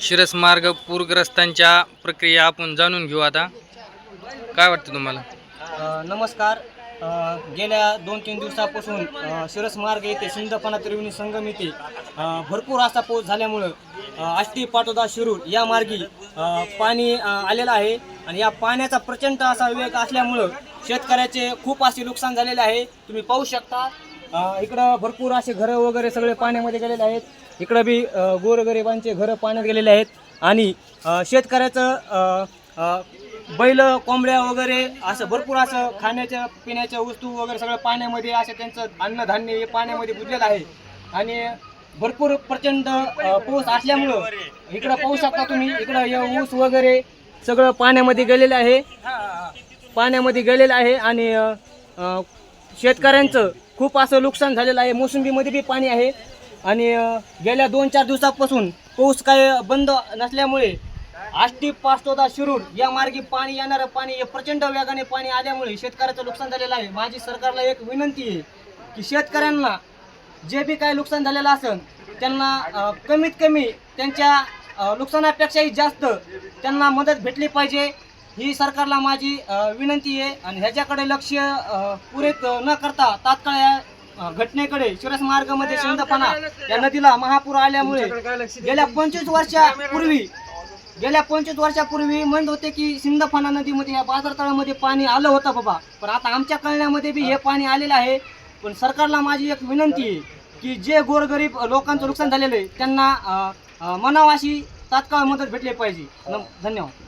शिरसमार्ग पूरग्रस्तांच्या प्रक्रिया आपण जाणून घेऊ आता. काय वाटतं तुम्हाला? अ, नमस्कार. अ, गेल्या दोन तीन दिवसापासून अ, येथे सिंदपणा त्रिवेणी संगम येथे अ, भरपूर असा पाऊस झाल्यामुळं अ, आष्टी पाटोदा शिरूर या मार्गी अ, पाणी अ, आलेलं आहे. आणि या पाण्याचा प्रचंड असा वेग असल्यामुळं शेतकऱ्याचे खूप असे नुकसान झालेले आहे. तुम्ही पाहू शकता इकडं भरपूर असे घरं वगैरे सगळे पाण्यामध्ये गेलेले आहेत. इकडं बी गोरगरिबांचे घरं पाण्यात गेलेले आहेत. आणि शेतकऱ्याचं बैल कोंबड्या वगैरे असं भरपूर असं खाण्याच्या पिण्याच्या वस्तू वगैरे सगळं पाण्यामध्ये असं त्यांचं अन्नधान्य हे पाण्यामध्ये बुजलेलं आहे. आणि भरपूर प्रचंड पाऊस असल्यामुळं इकडं पाहू शकता तुम्ही इकडं हे ऊस वगैरे सगळं पाण्यामध्ये गेलेलं आहे. पाण्यामध्ये गेलेलं आहे आणि शेतकऱ्यांचं खूप असं नुकसान झालेलं आहे. मोसंबीमध्ये बी पाणी आहे. आणि गेल्या दोन चार दिवसापासून पाऊस काय बंद नसल्यामुळे आष्टी पास्तोदा शिरूर या मार्गी पाणी येणारं पाणी हे प्रचंड वेगाने पाणी आल्यामुळे शेतकऱ्याचं नुकसान झालेलं आहे. माझी सरकारला एक विनंती आहे की शेतकऱ्यांना जे बी काय नुकसान झालेलं असेल त्यांना कमीत कमी त्यांच्या नुकसानापेक्षाही जास्त त्यांना मदत भेटली पाहिजे. ही सरकारला माझी विनंती आहे आणि ह्याच्याकडे लक्ष अ, पुरेत न करता तात्काळ या घटनेकडे शिरस मार्गामध्ये शिंदपणा या नदीला महापूर आल्यामुळे गेल्या पंचवीस वर्षापूर्वी गेल्या पंचवीस वर्षापूर्वी म्हणत होते की सिंदफाना नदीमध्ये या बाजार तळामध्ये पाणी आलं होतं बाबा. पण आता आमच्या कळण्यामध्ये बी हे पाणी आलेलं आहे. पण सरकारला माझी एक विनंती आहे की जे गोरगरीब लोकांचं नुकसान झालेलं आहे त्यांना अशी तात्काळ मदत भेटली पाहिजे. धन्यवाद.